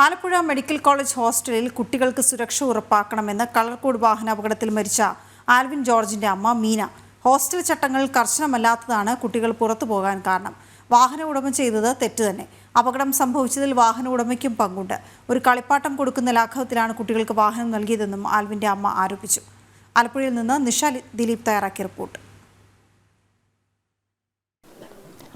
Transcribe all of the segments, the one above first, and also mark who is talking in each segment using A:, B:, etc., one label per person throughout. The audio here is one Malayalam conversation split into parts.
A: ആലപ്പുഴ മെഡിക്കൽ കോളേജ് ഹോസ്റ്റലിൽ കുട്ടികൾക്ക് സുരക്ഷ ഉറപ്പാക്കണമെന്ന് കളർക്കോട് വാഹനാപകടത്തിൽ മരിച്ച ആൽവിൻ ജോർജിന്റെ അമ്മ മീന. ഹോസ്റ്റൽ ചട്ടങ്ങൾ കർശനമല്ലാത്തതാണ് കുട്ടികൾ പുറത്തു പോകാൻ കാരണം. വാഹന ഉടമ ചെയ്തത് തെറ്റ് തന്നെ. അപകടം സംഭവിച്ചതിൽ വാഹന ഉടമയ്ക്കും പങ്കുണ്ട്. ഒരു കളിപ്പാട്ടം കൊടുക്കുന്ന ലാഘവത്തിലാണ് കുട്ടികൾക്ക് വാഹനം നൽകിയതെന്നും ആൽവിന്റെ അമ്മ ആരോപിച്ചു. ആലപ്പുഴയിൽ നിന്ന് നിഷ ദിലീപ് തയ്യാറാക്കിയ റിപ്പോർട്ട്.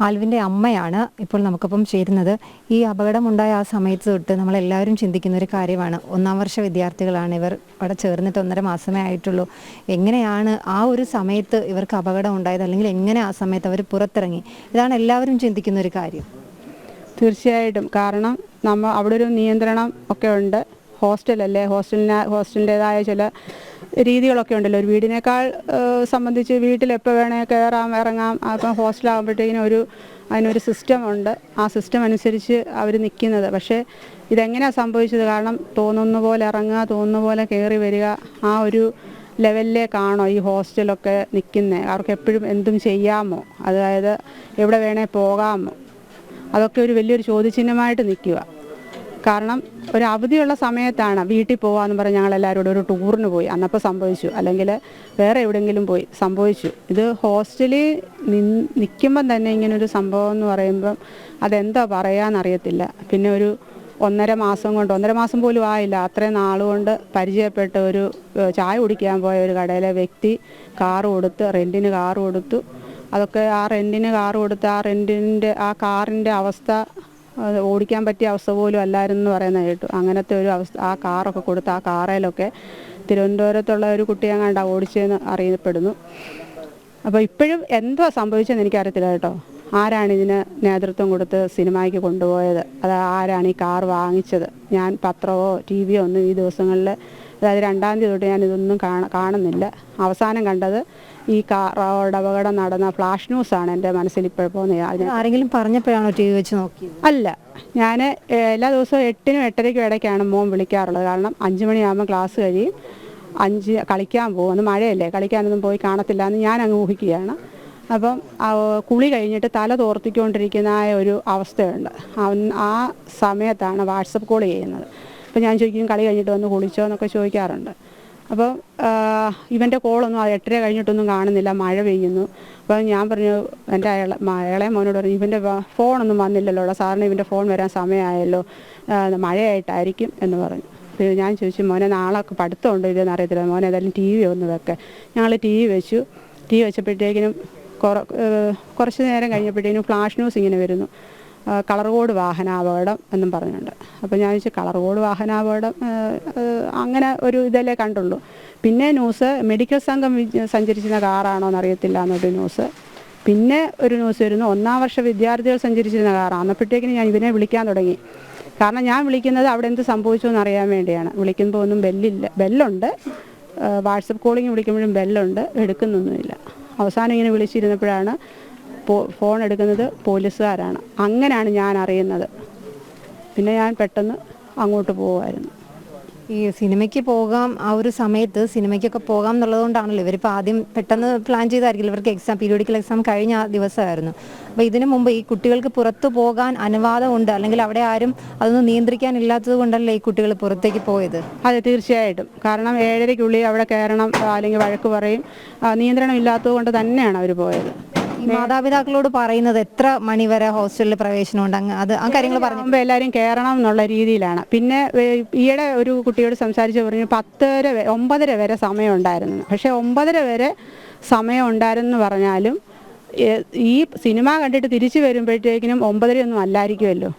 B: ആൽവിന്റെ അമ്മയാണ് ഇപ്പോൾ നമുക്കിപ്പം ചേരുന്നത്. ഈ അപകടമുണ്ടായ ആ സമയത്ത് തൊട്ട് നമ്മളെല്ലാവരും ചിന്തിക്കുന്ന ഒരു കാര്യമാണ്. ഒന്നാം വർഷ വിദ്യാർത്ഥികളാണ് ഇവർ അവിടെ ചേർന്നിട്ട് ഒന്നര മാസമേ ആയിട്ടുള്ളൂ. എങ്ങനെയാണ് ആ ഒരു സമയത്ത് ഇവർക്ക് അപകടം ഉണ്ടായത് അല്ലെങ്കിൽ എങ്ങനെ ആ സമയത്ത് അവർ പുറത്തിറങ്ങി? ഇതാണ് എല്ലാവരും ചിന്തിക്കുന്ന ഒരു കാര്യം.
C: തീർച്ചയായിട്ടും. കാരണം നമ്മൾ അവിടെ ഒരു നിയന്ത്രണം ഒക്കെ ഉണ്ട്. ഹോസ്റ്റലല്ലേ? ഹോസ്റ്റലിന് ഹോസ്റ്റലിന്റെതായ ചില രീതികളൊക്കെ ഉണ്ടല്ലോ. ഒരു വീടിനേക്കാൾ സംബന്ധിച്ച് വീട്ടിൽ എപ്പോൾ വേണേ കയറാം ഇറങ്ങാം അപ്പം ഹോസ്റ്റലാകുമ്പോഴത്തേക്കിനും ഒരു അതിനൊരു സിസ്റ്റം ഉണ്ട്. ആ സിസ്റ്റം അനുസരിച്ച് അവർ നിൽക്കുന്നത് പക്ഷേ ഇതെങ്ങനെയാണ് സംഭവിച്ചത്? കാരണം തോന്നുന്ന പോലെ ഇറങ്ങുക തോന്നുന്ന പോലെ കയറി വരിക ആ ഒരു ലെവലിലേക്കാണോ ഈ ഹോസ്റ്റലൊക്കെ നിൽക്കുന്നത് അവർക്ക് എപ്പോഴും എന്തും ചെയ്യാമോ? അതായത് എവിടെ വേണേൽ പോകാമോ? അതൊക്കെ ഒരു വലിയൊരു ചോദ്യചിഹ്നമായിട്ട് നിൽക്കുക കാരണം ഒരു അവധിയുള്ള സമയത്താണ് വീട്ടിൽ പോകാമെന്ന് പറഞ്ഞ് ഞങ്ങൾ കൂടെ ഒരു ടൂറിന് പോയി. അന്നപ്പോൾ സംഭവിച്ചു. അല്ലെങ്കിൽ വേറെ എവിടെയെങ്കിലും പോയി. സംഭവിച്ചു. ഇത് ഹോസ്റ്റലിൽ നിൽക്കുമ്പം തന്നെ ഇങ്ങനൊരു സംഭവം എന്ന് പറയുമ്പം അതെന്താ പറയാന്നറിയത്തില്ല. പിന്നെ ഒരു ഒന്നര മാസം കൊണ്ട് ഒന്നര മാസം പോലും ആയില്ല. അത്രയും നാളുകൊണ്ട് പരിചയപ്പെട്ട ഒരു ചായ കുടിക്കാൻ പോയ ഒരു കടയിലെ വ്യക്തി കാറ് കൊടുത്ത് റെന്റിന് കാറ് കൊടുത്തു. അതൊക്കെ ആ റെന്റിന് കാറ് കൊടുത്ത് ആ റെന്റിന്റെ ആ കാറിന്റെ അവസ്ഥ ഓടിക്കാൻ പറ്റിയ അവസ്ഥ പോലും അല്ലായിരുന്നു എന്ന് പറയുന്നത് കേട്ടു. അങ്ങനത്തെ ഒരു അവസ്ഥ ആ കാറൊക്കെ കൊടുത്ത് ആ കാറയിലൊക്കെ തിരുവനന്തപുരത്തുള്ള ഒരു കുട്ടിയെ കണ്ട ഓടിച്ചെന്ന് അറിയപ്പെടുന്നു. അപ്പോൾ ഇപ്പോഴും എന്തോ സംഭവിച്ചതെന്ന് എനിക്കറിയത്തില്ല കേട്ടോ. ആരാണ് ഇതിന് നേതൃത്വം കൊടുത്ത് സിനിമയ്ക്ക് കൊണ്ടുപോയത്? അത് ആരാണ് ഈ കാർ വാങ്ങിച്ചത്? ഞാൻ പത്രമോ ടി വിയോ ഒന്നും ഈ ദിവസങ്ങളിൽ അതായത് രണ്ടാം തീയതി തൊട്ട് ഞാൻ ഇതൊന്നും കാണ കാണുന്നില്ല. അവസാനം കണ്ടത് ഈ കാർ റോഡ് അപകടം നടന്ന ഫ്ലാഷ് ആണ് എന്റെ മനസ്സിൽ ഇപ്പോൾ പോകുന്നത്.
B: ആരെങ്കിലും പറഞ്ഞപ്പോഴാണോ ടി വി വെച്ച് നോക്കിയത്?
C: അല്ല. ഞാൻ എല്ലാ ദിവസവും എട്ടിനും എട്ടരയ്ക്കും ഇടയ്ക്കാണ് മോൻ വിളിക്കാറുള്ളത്. കാരണം അഞ്ച് മണിയാകുമ്പോൾ ക്ലാസ് കഴിയും. അഞ്ച് കളിക്കാൻ പോകും അന്ന് മഴയല്ലേ കളിക്കാനൊന്നും പോയി കാണത്തില്ല എന്ന് ഞാൻ അങ്ങ് ഊഹിക്കുകയാണ്. അപ്പം കുളി കഴിഞ്ഞിട്ട് തല തോർത്തിക്കൊണ്ടിരിക്കുന്ന ഒരു അവസ്ഥയുണ്ട്. ആ സമയത്താണ് വാട്സപ്പ് കോൾ ചെയ്യുന്നത്. അപ്പം ഞാൻ ചോദിക്കും കളി കഴിഞ്ഞിട്ട് വന്ന് കുളിച്ചോ? എന്നൊക്കെ ചോദിക്കാറുണ്ട്. അപ്പോൾ ഇവന്റെ കോളൊന്നും എട്ടര കഴിഞ്ഞിട്ടൊന്നും കാണുന്നില്ല മഴ പെയ്യുന്നു. അപ്പോൾ ഞാൻ പറഞ്ഞു എന്റെ അയാളെ അയാളെ മോനോട് പറഞ്ഞു ഇവന്റെ ഫോണൊന്നും വന്നില്ലല്ലോ സാറിന് ഇവന്റെ ഫോൺ വരാൻ സമയമായല്ലോ മഴയായിട്ടായിരിക്കും എന്ന് പറഞ്ഞു. അപ്പോൾ ഞാൻ ചോദിച്ചു മോനെ നാളെ പഠിത്തമുണ്ട് ഇതെന്ന് അറിയത്തില്ല മോനെ ഏതായാലും ടി വി ഒന്ന് വെക്കെ. ഞങ്ങൾ ടി വി വെച്ചു. ടി വി വെച്ചപ്പോഴത്തേക്കിനും കുറച്ച് നേരം കഴിഞ്ഞപ്പോഴത്തേക്കിനും ഫ്ലാഷ് ന്യൂസ് ഇങ്ങനെ വരുന്നു. കളർ കോഡ് വാഹനാപകടം എന്നും പറഞ്ഞുണ്ട് അപ്പോൾ ഞാൻ ചോദിച്ചു കളർ കോഡ് വാഹനാപകടം അങ്ങനെ ഒരു ഇതല്ലേ കണ്ടുള്ളൂ. പിന്നെ ന്യൂസ് മെഡിക്കൽ സംഘം സഞ്ചരിച്ചിരുന്ന കാറാണോ എന്നറിയത്തില്ല എന്നൊരു ന്യൂസ്. പിന്നെ ഒരു ന്യൂസ് വരുന്നു ഒന്നാം വർഷ വിദ്യാർത്ഥികൾ സഞ്ചരിച്ചിരുന്ന കാറാണ്. അന്നപ്പോഴത്തേക്കിനും ഞാൻ ഇവനെ വിളിക്കാൻ തുടങ്ങി. കാരണം ഞാൻ വിളിക്കുന്നത് അവിടെ എന്ത് സംഭവിച്ചു എന്ന് അറിയാൻ വേണ്ടിയാണ്. വിളിക്കുമ്പോൾ ഒന്നും ബെല്ലില്ല ബെല്ലുണ്ട്. WhatsApp calling വിളിക്കുമ്പോഴും ബെല്ലുണ്ട് എടുക്കുന്നൊന്നുമില്ല. അവസാനം ഇങ്ങനെ വിളിച്ചിരുന്നപ്പോഴാണ് ഫോൺ എടുക്കുന്നത് പോലീസുകാരാണ്. അങ്ങനെയാണ് ഞാൻ അറിയുന്നത്. പിന്നെ ഞാൻ പെട്ടെന്ന് അങ്ങോട്ട് പോകുമായിരുന്നു
B: ഈ സിനിമയ്ക്ക് പോകാം ആ ഒരു സമയത്ത് സിനിമയ്ക്കൊക്കെ പോകാം എന്നുള്ളതുകൊണ്ടാണല്ലോ. ഇവരിപ്പോൾ ആദ്യം പെട്ടെന്ന് പ്ലാൻ ചെയ്തായിരിക്കില്ല ഇവർക്ക് എക്സാം പീരിയോഡിക്കൽ എക്സാം കഴിഞ്ഞ ആ ദിവസമായിരുന്നു. അപ്പോൾ ഇതിനു മുമ്പ് ഈ കുട്ടികൾക്ക് പുറത്തു പോകാൻ അനുവാദമുണ്ട്. അല്ലെങ്കിൽ അവിടെ ആരും അതൊന്നും നിയന്ത്രിക്കാനില്ലാത്തത് കൊണ്ടല്ലേ ഈ കുട്ടികൾ പുറത്തേക്ക് പോയത്?
C: അതെ തീർച്ചയായിട്ടും. കാരണം ഏഴരയ്ക്കുള്ളിൽ അവിടെ കയറണം അല്ലെങ്കിൽ വഴക്ക് പറയും. നിയന്ത്രണം ഇല്ലാത്തത് കൊണ്ട് തന്നെയാണ് അവർ പോയത്.
B: ഈ മാതാപിതാക്കളോട് പറയുന്നത് എത്ര മണി വരെ ഹോസ്റ്റലിൽ പ്രവേശനമുണ്ട്? അങ്ങ് അത് ആ കാര്യങ്ങൾ പറഞ്ഞു.
C: എല്ലാവരും കയറണം എന്നുള്ള രീതിയിലാണ്. പിന്നെ ഈയിടെ ഒരു കുട്ടിയോട് സംസാരിച്ച് പറഞ്ഞു പത്തര ഒമ്പതര വരെ സമയം ഉണ്ടായിരുന്നു പക്ഷേ ഒമ്പതര വരെ സമയം ഉണ്ടായിരുന്നു പറഞ്ഞാലും ഈ സിനിമ കണ്ടിട്ട് തിരിച്ചു വരുമ്പോഴത്തേക്കിനും ഒമ്പതരയൊന്നും അല്ലായിരിക്കുമല്ലോ.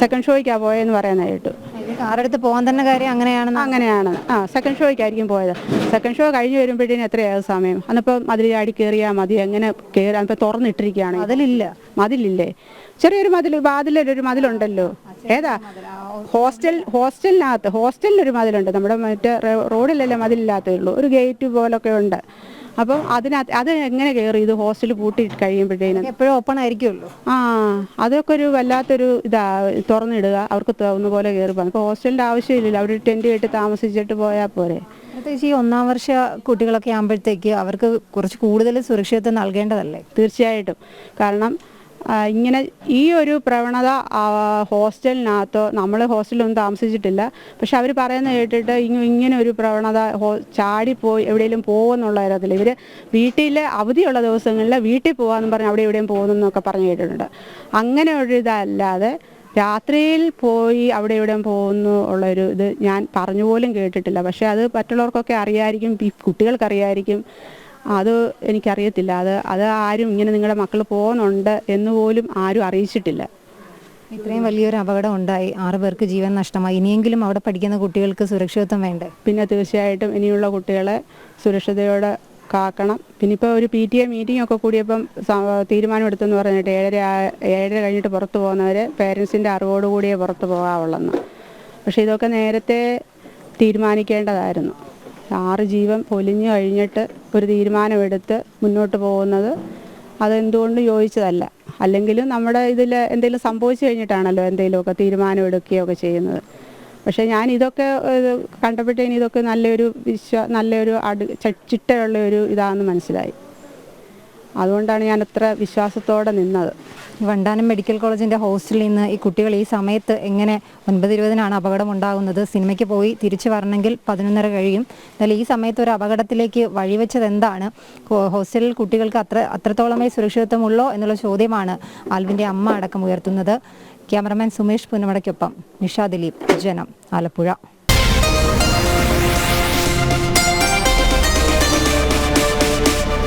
C: സെക്കൻഡ് ഷോയ്ക്കാണ് പോയെന്ന് പറയുന്നത് കേട്ടു.
B: കാറെടുത്ത് പോകാൻ തന്നെ കാര്യം അങ്ങനെയാണ്
C: അങ്ങനെയാണ്. ആ സെക്കൻഡ് ഷോയ്ക്കായിരിക്കും പോയത്. സെക്കൻഡ് ഷോ കഴിഞ്ഞ് വരുമ്പോഴത്തേന് എത്രയാകും സമയം? അന്നിപ്പോൾ മതിൽ ചാടി കയറിയാൽ മതി എങ്ങനെ കയറാൻ ഇപ്പോൾ തുറന്നിട്ടിരിക്കുകയാണ്.
B: അതിലില്ല
C: മതിലില്ലേ? ചെറിയൊരു മതിൽ വാതിലൊരു മതിലുണ്ടല്ലോ. ഏതാ? ഹോസ്റ്റൽ ഹോസ്റ്റലിനകത്ത് ഹോസ്റ്റലിനൊരു മതിലുണ്ട്. നമ്മുടെ മറ്റേ റോഡിലല്ലേ മതിലില്ലാത്തേ ഉള്ളൂ ഒരു ഗേറ്റ് പോലൊക്കെ ഉണ്ട്. അപ്പം അതിനകത്ത് അത് എങ്ങനെ കയറി? ഇത് ഹോസ്റ്റൽ പൂട്ടി കഴിയുമ്പോഴത്തേനും.
B: എപ്പോഴും ഓപ്പൺ ആയിരിക്കുമല്ലോ.
C: ആ അതൊക്കെ ഒരു വല്ലാത്തൊരു ഇതാ തുറന്നിടുക. അവർക്ക് തോന്നുന്ന പോലെ കയറി പോകും. ഇപ്പോൾ ഹോസ്റ്റലിന്റെ ആവശ്യമില്ലല്ലോ. അവർ ടെന്റ് കെട്ടി താമസിച്ചിട്ട് പോയാൽ പോരെ.
B: പ്രത്യേകിച്ച് ഈ ഒന്നാം വർഷ കുട്ടികളൊക്കെ ആകുമ്പോഴത്തേക്ക് അവർക്ക് കുറച്ച് കൂടുതൽ സുരക്ഷിതത്വം നൽകേണ്ടതല്ലേ?
C: തീർച്ചയായിട്ടും. കാരണം ഇങ്ങനെ ഈ ഒരു പ്രവണത ഹോസ്റ്റലിനകത്തോ നമ്മൾ ഹോസ്റ്റലിലൊന്നും താമസിച്ചിട്ടില്ല. പക്ഷെ അവർ പറയുന്നത് കേട്ടിട്ട് ഇങ്ങ- ഇങ്ങനെ ഒരു പ്രവണത ഹോ ചാടിപ്പോയി എവിടെയെങ്കിലും പോകുമെന്നുള്ള കാര്യത്തിൽ ഇവർ വീട്ടിൽ അവധിയുള്ള ദിവസങ്ങളിൽ വീട്ടിൽ പോകാമെന്ന് പറഞ്ഞ് അവിടെ എവിടെയും പോകുന്നെന്നൊക്കെ പറഞ്ഞു കേട്ടിട്ടുണ്ട്. അങ്ങനെ ഒരു ഇതല്ലാതെ രാത്രിയിൽ പോയി അവിടെ ഇവിടെ പോകുന്നു ഉള്ളൊരു ഇത് ഞാൻ പറഞ്ഞു പോലും കേട്ടിട്ടില്ല. പക്ഷെ അത് മറ്റുള്ളവർക്കൊക്കെ അറിയായിരിക്കും കുട്ടികൾക്കറിയായിരിക്കും. അത് എനിക്കറിയത്തില്ല. അത് അത് ആരും ഇങ്ങനെ നിങ്ങളുടെ മക്കൾ പോകുന്നുണ്ട് എന്ന് പോലും ആരും അറിയിച്ചിട്ടില്ല.
B: ഇത്രയും വലിയൊരു അപകടം ഉണ്ടായി. ആറു പേർക്ക് ജീവൻ നഷ്ടമായി. ഇനിയെങ്കിലും അവിടെ പഠിക്കുന്ന കുട്ടികൾക്ക് സുരക്ഷിതത്വം വേണ്ടേ?
C: പിന്നെ തീർച്ചയായിട്ടും ഇനിയുള്ള കുട്ടികളെ സുരക്ഷിതയോടെ കാക്കണം. പിന്നെ ഇപ്പോൾ ഒരു പി ടി എ മീറ്റിംഗ് ഒക്കെ കൂടിയപ്പം തീരുമാനമെടുത്തെന്ന് പറഞ്ഞിട്ട് ഏഴര ഏഴര കഴിഞ്ഞിട്ട് പുറത്തു പോകുന്നവർ പേരൻസിന്റെ അറിവോടുകൂടിയേ പുറത്ത് പോകാവുള്ളെന്ന്. പക്ഷേ ഇതൊക്കെ നേരത്തെ തീരുമാനിക്കേണ്ടതായിരുന്നു. ആറ് ജീവൻ പൊലിഞ്ഞു കഴിഞ്ഞിട്ട് ഒരു തീരുമാനമെടുത്ത് മുന്നോട്ട് പോകുന്നത് അതെന്തുകൊണ്ട് യോജിച്ചതല്ല? അല്ലെങ്കിലും നമ്മുടെ ഇതിൽ എന്തെങ്കിലും സംഭവിച്ചു കഴിഞ്ഞിട്ടാണല്ലോ എന്തെങ്കിലുമൊക്കെ തീരുമാനം എടുക്കുകയൊക്കെ ചെയ്യുന്നത്. പക്ഷേ ഞാൻ ഇതൊക്കെ കണ്ടപ്പോഴത്തേന് ഇതൊക്കെ നല്ലൊരു വിശ്വ നല്ലൊരു അടു ചിട്ടയുള്ള ഒരു ഇതാണെന്ന് മനസ്സിലായി. അതുകൊണ്ടാണ് ഞാൻ അത്ര വിശ്വാസത്തോടെ നിന്നത്.
B: വണ്ടാനം മെഡിക്കൽ കോളേജിന്റെ ഹോസ്റ്റലിൽ നിന്ന് ഈ കുട്ടികൾ ഈ സമയത്ത് എങ്ങനെ ഒൻപത് ഇരുപതിനാണ് അപകടം ഉണ്ടാകുന്നത് സിനിമയ്ക്ക് പോയി തിരിച്ചു വരണമെങ്കിൽ പതിനൊന്നര കഴിയും. എന്നാൽ ഈ സമയത്ത് ഒരു അപകടത്തിലേക്ക് വഴിവെച്ചത് എന്താണ് ഹോസ്റ്റലിൽ കുട്ടികൾക്ക് അത്ര അത്രത്തോളമേ സുരക്ഷിതത്വമുള്ളോ എന്നുള്ള ചോദ്യമാണ് ആൽവിന്റെ അമ്മ അടക്കം ഉയർത്തുന്നത്. ക്യാമറമാൻ സുമേഷ് പുന്നമടയ്ക്കൊപ്പം നിഷാ ദിലീപ് ജനം ആലപ്പുഴ.